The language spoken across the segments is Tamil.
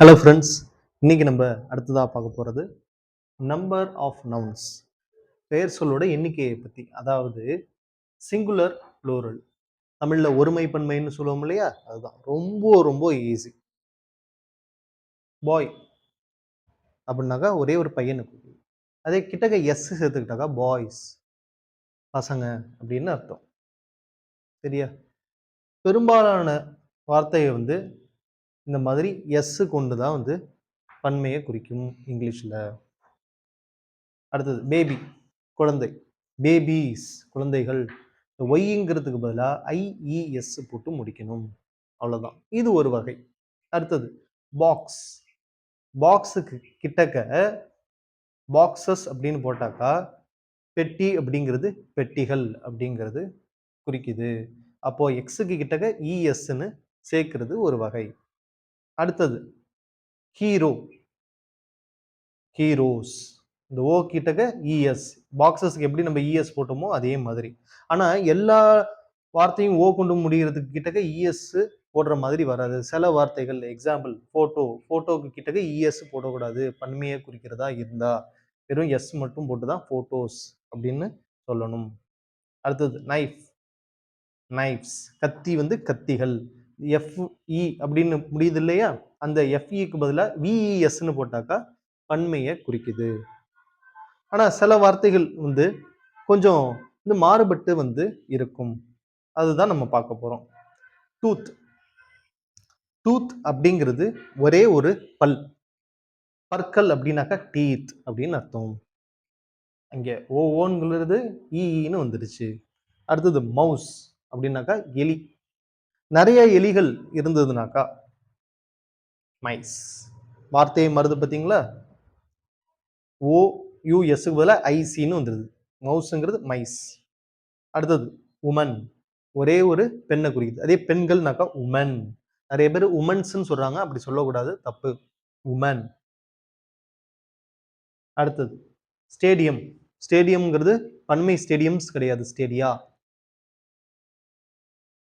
ஹலோ ஃப்ரெண்ட்ஸ் இன்றைக்கி நம்ம அடுத்ததாக பார்க்க போகிறது நம்பர் ஆஃப் நவுன்ஸ் பெயர் சொல்லோட எண்ணிக்கையை பற்றி அதாவது சிங்குலர் ப்ளூரல் தமிழில் ஒருமை பன்மைன்னு சொல்லுவோம் இல்லையா? அதுதான். ரொம்ப ரொம்ப ஈஸி பாய் அப்படின்னாக்கா ஒரே ஒரு பையனுக்கு அதே கிட்டக்க எஸ் சேர்த்துக்கிட்டாக்கா பாய்ஸ் பசங்க அப்படின்னு அர்த்தம். சரியா? பெரும்பாலான வார்த்தையை வந்து இந்த மாதிரி எஸ் கொண்டு தான் வந்து பன்மையை குறிக்கும் இங்கிலீஷில். அடுத்தது பேபி குழந்தை. பேபீஸ் குழந்தைகள். இந்த ஒய்ங்கிறதுக்கு பதிலாக ஐஇஎஸ் e, போட்டு முடிக்கணும். அவ்வளோதான் இது ஒரு வகை. அடுத்தது பாக்ஸ் பாக்ஸுக்கு கிட்டக்க பாக்ஸஸ் அப்படின்னு போட்டாக்கா பெட்டி அப்படிங்கிறது பெட்டிகள் அப்படிங்கிறது குறிக்குது. அப்போது எக்ஸுக்கு கிட்டக்க e, இஎஸ்ன்னு சேர்க்கறது ஒரு வகை. அடுத்தது ஹீரோ ஹீரோஸ் இந்த ஓ கிட்டக்க இஎஸ் பாக்ஸஸ்க்கு எப்படி நம்ம இஎஸ் போட்டோமோ அதே மாதிரி. ஆனால் எல்லா வார்த்தையும் ஓ கொண்டு முடிகிறதுக்கு கிட்டக்க இஎஸ் போடுற மாதிரி வராது. சில வார்த்தைகள் எக்ஸாம்பிள் ஃபோட்டோ ஃபோட்டோக்கு கிட்டக்க இஎஸ் போடக்கூடாது. பன்மையை குறிக்கிறதா இருந்தா. வெறும் எஸ் மட்டும் போட்டு தான் ஃபோட்டோஸ் அப்படின்னு சொல்லணும். அடுத்தது நைஃப் நைஃப்ஸ் கத்தி வந்து கத்திகள். எஃப்இ e அப்படின்னு முடியுது இல்லையா? அந்த எஃப்இக்கு e பதிலாக விஇஎஸ்ன்னு e, போட்டாக்கா பன்மையை குறிக்குது. ஆனால் சில வார்த்தைகள் வந்து கொஞ்சம் வந்து மாறுபட்டு வந்து இருக்கும். அதுதான் நம்ம பார்க்க போகிறோம் டூத் டூத் அப்படிங்கிறது ஒரே ஒரு பல். பற்கள் அப்படின்னாக்கா டீத் அப்படின்னு அர்த்தம். அங்கே ஓ ஓன்ங்கிறது இன்னு வந்துடுச்சு. அடுத்தது மவுஸ் அப்படின்னாக்கா எலி. நிறைய எலிகள் இருந்ததுனாக்கா மைஸ் வார்த்தையை மருது பார்த்தீங்களா? ஓ யூஎஸ்க்கு ஐசின்னு வந்துடுது மவுஸுங்கிறது மைஸ் அடுத்தது உமன் ஒரே ஒரு பெண்ணை குறிக்குது. அதே பெண்கள்னாக்கா உமன் நிறைய பேர் உமன்ஸ்ன்னு சொல்றாங்க. அப்படி சொல்லக்கூடாது. தப்பு. உமன் அடுத்தது ஸ்டேடியம் ஸ்டேடியம்ங்கிறது பன்மை ஸ்டேடியம்ஸ் கிடையாது. ஸ்டேடியா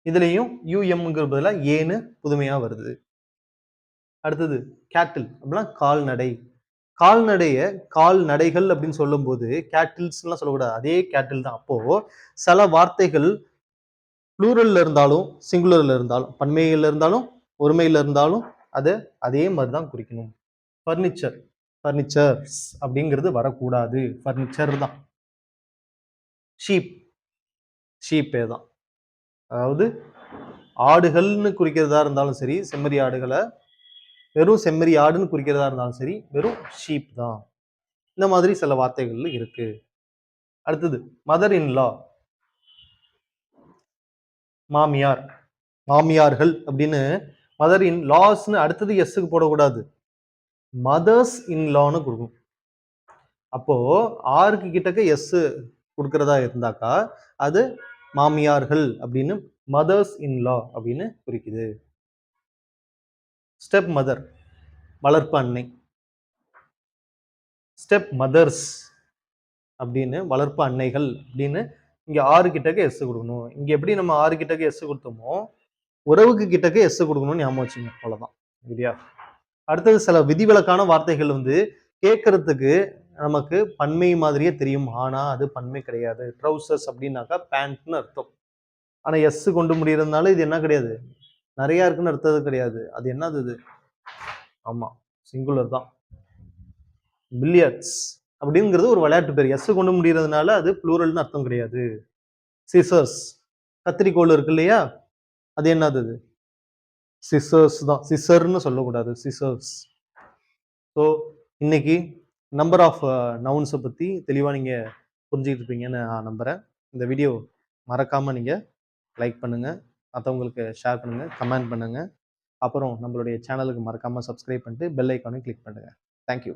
இதுலேயும் யூஎம்ங்கிற பதிலாக ஏன்னு புதுமையாக வருது. அடுத்தது கேட்டில் அப்படின்னா கால்நடை. கால்நடைய கால்நடைகள் அப்படின்னு சொல்லும்போது கேட்டில்ஸ்லாம் சொல்லக்கூடாது. அதே கேட்டில் தான். அப்போ சில வார்த்தைகள் ப்ளூரலில் இருந்தாலும் சிங்குலரில் இருந்தாலும் பன்மையில் இருந்தாலும் ஒருமையில் இருந்தாலும் அதை அதே மாதிரி தான் குறிக்கணும். ஃபர்னிச்சர் ஃபர்னிச்சர்ஸ் அப்படிங்கிறது வரக்கூடாது. ஃபர்னிச்சர் தான். ஷீப் ஷீப்பே தான். அதாவது ஆடுகள்னு குறிக்கிறதா இருந்தாலும் சரி செம்மறி ஆடுகளை வெறும் செம்மறி ஆடுன்னு குறிக்கிறதா இருந்தாலும் சரி வெறும் ஷீப் தான். இந்த மாதிரி சில வார்த்தைகள் இருக்கு. அடுத்தது மதர் இன் லா மாமியார் மாமியார்கள் அப்படின்னு மதர் இன் லாஸ்ன்னு அடுத்தது எஸ்ஸுக்கு போடக்கூடாது. மதர்ஸ் இன் லான்னு கொடுக்கும் அப்போ ஆறுக்கு கிட்டக்க எஸ் கொடுக்கறதா இருந்தாக்கா அது மாமியார்கள் அப்படின்னு மதர்ஸ் இன் லா அப்படின்னு குறிக்குது. ஸ்டெப் மதர் வளர்ப்பு அன்னை. ஸ்டெப் மதர்ஸ் அப்படின்னு வளர்ப்பு அன்னைகள் அப்படின்னு இங்கே ஆறு கிட்டக்க எஸ் கொடுக்கணும். இங்கே எப்படி நம்ம ஆறு கிட்டக்க எஸ் கொடுத்தோமோ உறவுக்கு கிட்டக்க எஸ் கொடுக்கணும்னு ஞாபகம் வச்சுங்க அவ்வளோதான் இல்லையா அடுத்தது சில விதிவிலக்கான வார்த்தைகள் வந்து கேட்கறதுக்கு நமக்கு பன்மை மாதிரியே தெரியும். ஆனால் அது பன்மை கிடையாது. ட்ரௌசர்ஸ் அப்படின்னாக்கா பேண்ட்னு அர்த்தம். ஆனால் எஸ் கொண்டு முடியறதுனால இது என்ன கிடையாது? நிறையா இருக்குன்னு அர்த்தது கிடையாது. அது என்னது இது? ஆமாம் சிங்குலர் தான். பில்லியர்ட்ஸ் அப்படிங்கிறது ஒரு விளையாட்டு பேர். எஸ் கொண்டு முடியறதுனால அது ப்ளூரல்னு அர்த்தம் கிடையாது. சிசர்ஸ் கத்திரிக்கோள் இருக்கு இல்லையா? அது என்னது அது சிசர்ஸ் தான். சிசர்னு சொல்லக்கூடாது. சிசர்ஸ் ஸோ இன்னைக்கு நம்பர் ஆஃப் நவுன்ஸை uh, பற்றி தெளிவாக நீங்கள் புரிஞ்சுக்கிட்டு இருப்பீங்கன்னு நான் நம்புகிறேன் இந்த வீடியோ மறக்காமல் நீங்கள் லைக் பண்ணுங்கள் மற்றவங்களுக்கு ஷேர் பண்ணுங்கள் கமெண்ட் பண்ணுங்கள் அப்புறம் நம்மளுடைய சேனலுக்கு மறக்காமல் சப்ஸ்கிரைப் பண்ணிட்டு பெல் ஐக்கானையும் கிளிக் பண்ணுங்கள் தேங்க்யூ